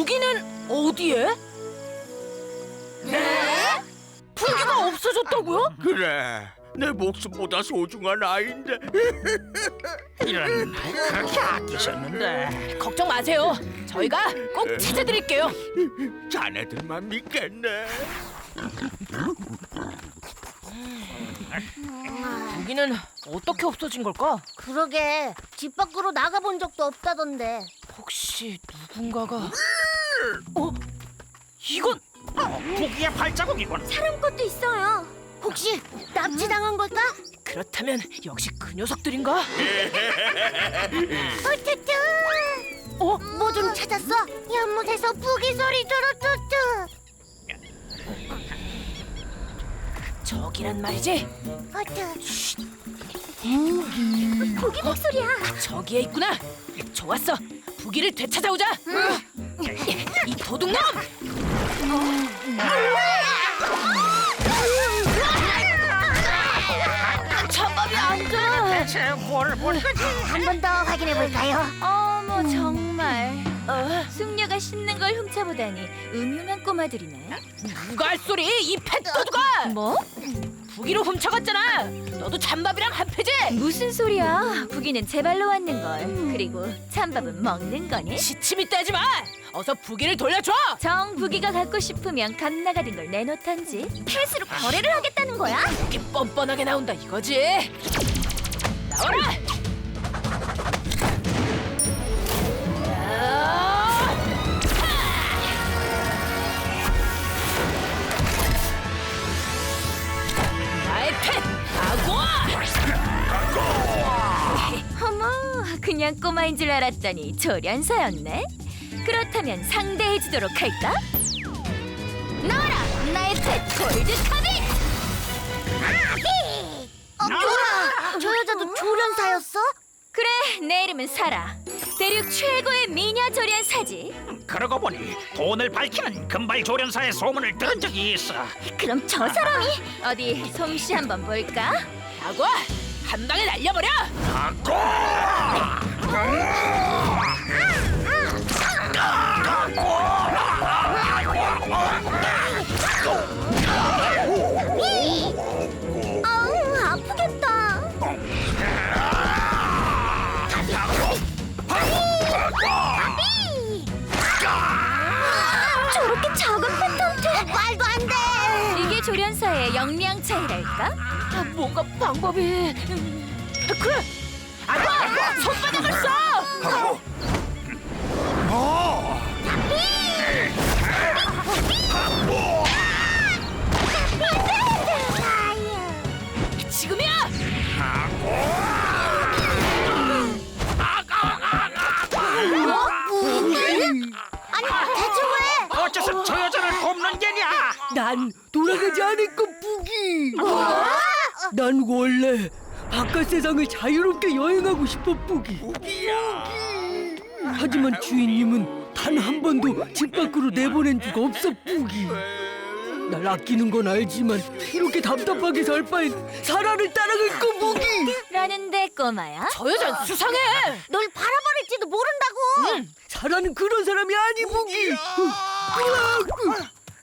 부기는 어디에? 네? 부기가 없어졌다고요? 그래 내 목숨보다 소중한 아이인데 이런 그렇게 아끼셨는데 걱정 마세요. 저희가 꼭 찾아드릴게요. 자네들만 믿겠네 부기는 어떻게 없어진 걸까? 그러게 집 밖으로 나가본 적도 없다던데. 혹시 누군가가 어? 이건 부기의 발자국이군. 사람 것도 있어요. 혹시 납치당한 걸까? 그렇다면 역시 그 녀석들인가? 어쭈쭈. 어? 뭐 좀 찾았어? 연못에서 부기 소리 뚜루뚜뚜. 저기란 말이지? 어쭈. 부기 목소리야. 저기에 있구나. 좋았어. 부기를 되찾아오자. 이 도둑놈! 잡밥이 안 돼. 대체 뭘볼 거지? 한 번 더 확인해 볼까요? 어머 정말 어? 숙녀가 씹는 걸 훔쳐보다니 음흉한 꼬마들이네 누가 할 소리? 이 펫도둑아! 뭐? 부기로 훔쳐갔잖아. 너도 잔밥이랑 한 패지? 무슨 소리야 부기는 제 발로 왔는 걸 그리고 찬밥은 먹는 거니? 시침이 떼지 마. 어서 부기를 돌려줘. 정 부기가 갖고 싶으면 갓 나가던 걸 내놓던지 펫으로 거래를 하겠다는 거야? 이렇게 뻔뻔하게 나온다 이거지. 나와라. 그냥 꼬마인 줄 알았더니 조련사였네 그렇다면 상대해 주도록 할까? 나와라 나의 펫 골드카비 어, 뭐야? 저 여자도 조련사였어? 그래 내 이름은 사라 대륙 최고의 미녀 조련사지 그러고 보니 돈을 밝히는 금발 조련사의 소문을 들은 적이 있어. 그럼 저 사람이 어디 솜씨 한번 볼까? 아고아! 한 방에 날려버려! 아 우 아프겠다. 저렇게 작은 팬텀트 말도 안 돼. 이게 조련사의 역량 차이랄까? 아, 뭔가 방법이 음, 그래! 난 돌아가지 않을 건 부기. 난 원래 바깥 세상을 자유롭게 여행하고 싶어 부기. 하지만 주인님은 단 한 번도 집 밖으로 내보낸 적 없어 부기. 날 아끼는 건 알지만 이렇게 답답하게 살 바엔 사라를 따라갈 거 부기. 라는데 꼬마야 저 여잔 수상해! 널 바라버릴지도 모른다고. 사라는 그런 사람이 아니 부기.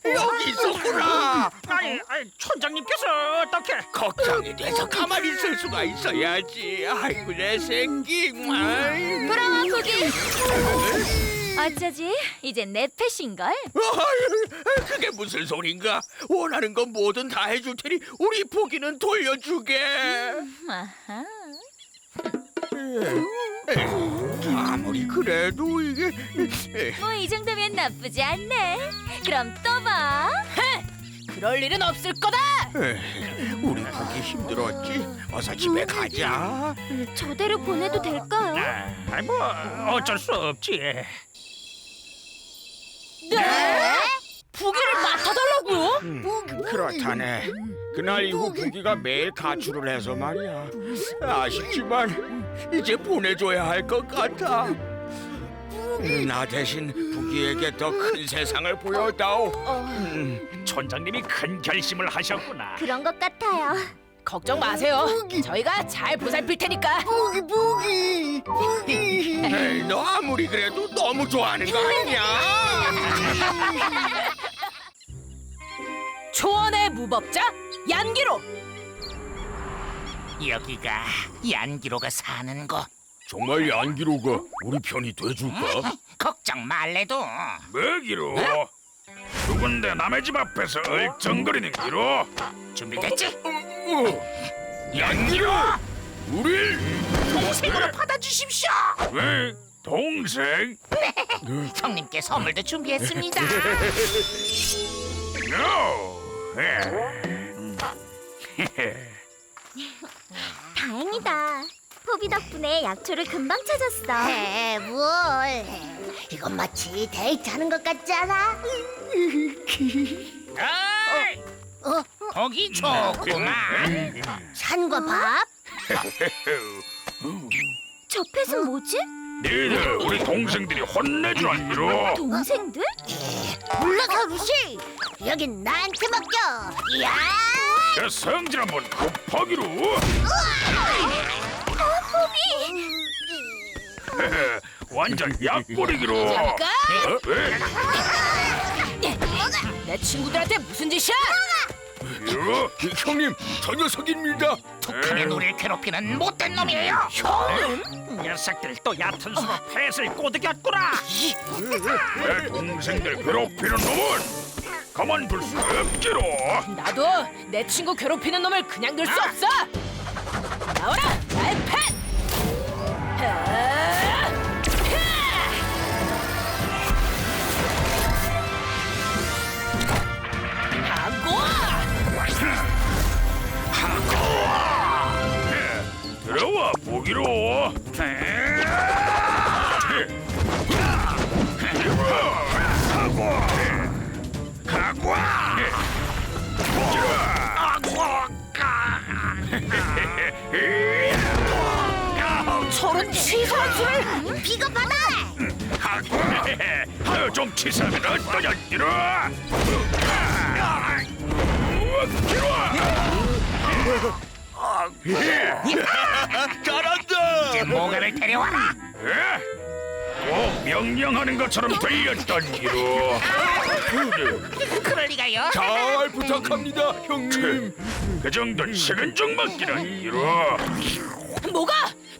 여기 있었구나 아니, 아니 촌장님께서 어떻게? 걱정이 돼서 가만히 있을 수가 있어야지 아이고 내 새끼 아이. 돌아와 부기 어쩌지 이제 내 아유, 그게 무슨 소린가? 원하는 건 뭐든 다 해줄 테니 우리 포기는 돌려주게. 아하. 아무리 그래도 이게 뭐 이 정도면 나쁘지 않네 그럼 또 봐 그럴 일은 없을 거다! 우리 포기 힘들었지. 어서 집에 가자. 저대로 보내도 될까요? 아, 뭐 어쩔 수 없지. 네? 부기를 맡아달라고요? 그렇다네. 그날 이후 부기가 매일 가출을 해서 말이야. 아쉽지만 이제 보내줘야 할 것 같아. 나 대신 부기에게 더 큰 세상을 보여다오. 음, 촌장님이 큰 결심을 하셨구나. 그런 것 같아요. 걱정 마세요. 저희가 잘 보살필 테니까. 부기 부기 부기. 에이, 너 아무리 그래도 너무 좋아하는 거 아니냐? 초원의 무법자 얀기로. 여기가 얀기로가 사는 곳. 정말 얀기로가 우리 편이 돼줄까? 걱정 말래도. 뭐기로? 누군데 남의 집 앞에서 얼쩡거리는 기로? 준비됐지? 어, 얀기로! 우릴 동생으로 받아주십시오. 왜? 동생? 형님께 선물도 준비했습니다. No. 예. 포비 덕분에 약초를 금방 찾았어. 에, 뭘. 이건 마치 데이트하는 것 같지 않아? 어이, 어, 보기 좋구만. 산과 밥? 저 펫은 뭐지? 니들 우리 동생들이 혼내주란 기로? 동생들? 몰라서 루시. 여긴 나한테 맡겨. 야! 내 성질 한번 급하기로? 완전 약골이기로? 잠깐! 어? 왜? 내 친구들한테 무슨 짓이야? 기로? 형님 저 녀석입니다. 툭하면 우리를 괴롭히는 못된 놈이에요. 녀석들 또 얕은 수로 펫을 꼬드겼구나. 내 동생들 괴롭히는 놈은 가만둘 수 없기로? 나도 내 친구 괴롭히는 놈을 그냥 둘 수 없어. 나와라, 가고. 저런 치사한 소리. 비겁하다! 하고. 좀 치사하면 어떠냐기로. 잘한다. 이제 모가를 데려와라. 꼭 명령하는 것처럼 들렸던 기로. 그럴 리가요. 잘 부탁합니다, 형님. 그 정도는 식은 죽 먹기는 기로. 뭐가?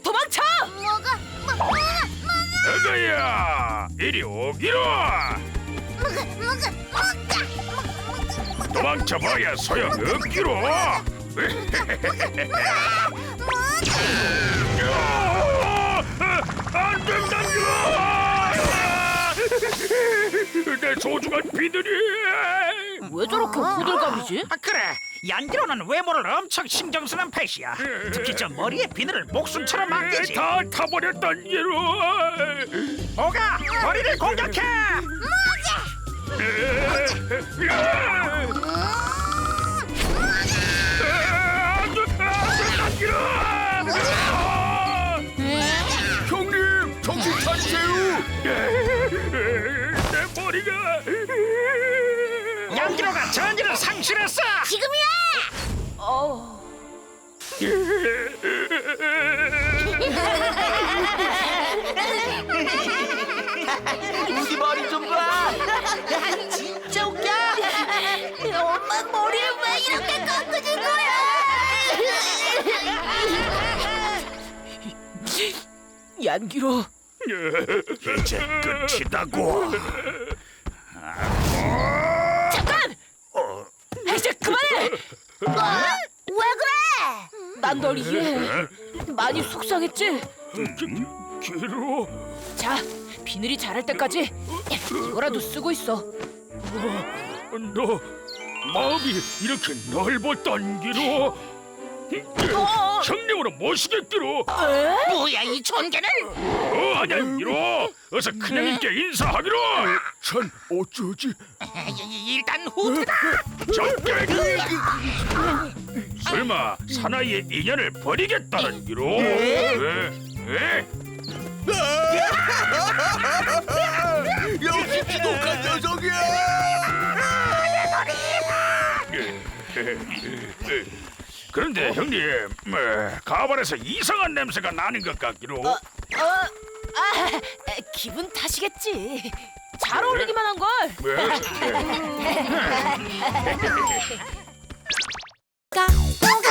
도망쳐! 뭐가? 뭐, 뭐가? 어거야 이리 오기로. 뭐가? 뭐가? 뭐가? 도망쳐봐야 소용없기로. 안 된다니요! 내 소중한 비들이! 왜 저렇게 호들갑이지? 아, 그래. 얀기로는 외모를 엄청 신경 쓰는 펫이야. 특히 저 머리에 비늘을 목숨처럼 만지지. 다 타버렸단 기로! 뭐가 머리를 공격해. 형님 정신 차리세요. 내 머리가 얀기로가 전의를 상실했어. 지금이야! 어. 우리 머리 좀 봐. 진짜 웃겨! 엄마 머 얀기로. 이제 끝이다고. 잠깐! 이제 그만해! 왜 그래? 난 널 이해해. 많이 속상했지? 기로 자, 비늘이 자랄 때까지 이거라도 쓰고 있어. 너 마음이 이렇게 넓었단 기로 어? 형님으로 모시겠기로 뭐야 이 존개는? 어 아니야 기로 어서 큰형님께 인사하기로 전 어쩌지? 이- 일단 후퇴다. 적게 설마 사나이의 인연을 버리겠다는 기로 왜? 왜? 역시 지독한 녀석이야. 그런데 형님 뭐, 가발에서 이상한 냄새가 나는 것 같기로 어? 아, 기분 탓이겠지. 잘 어울리기만 한 걸. 뭐? 가, 가,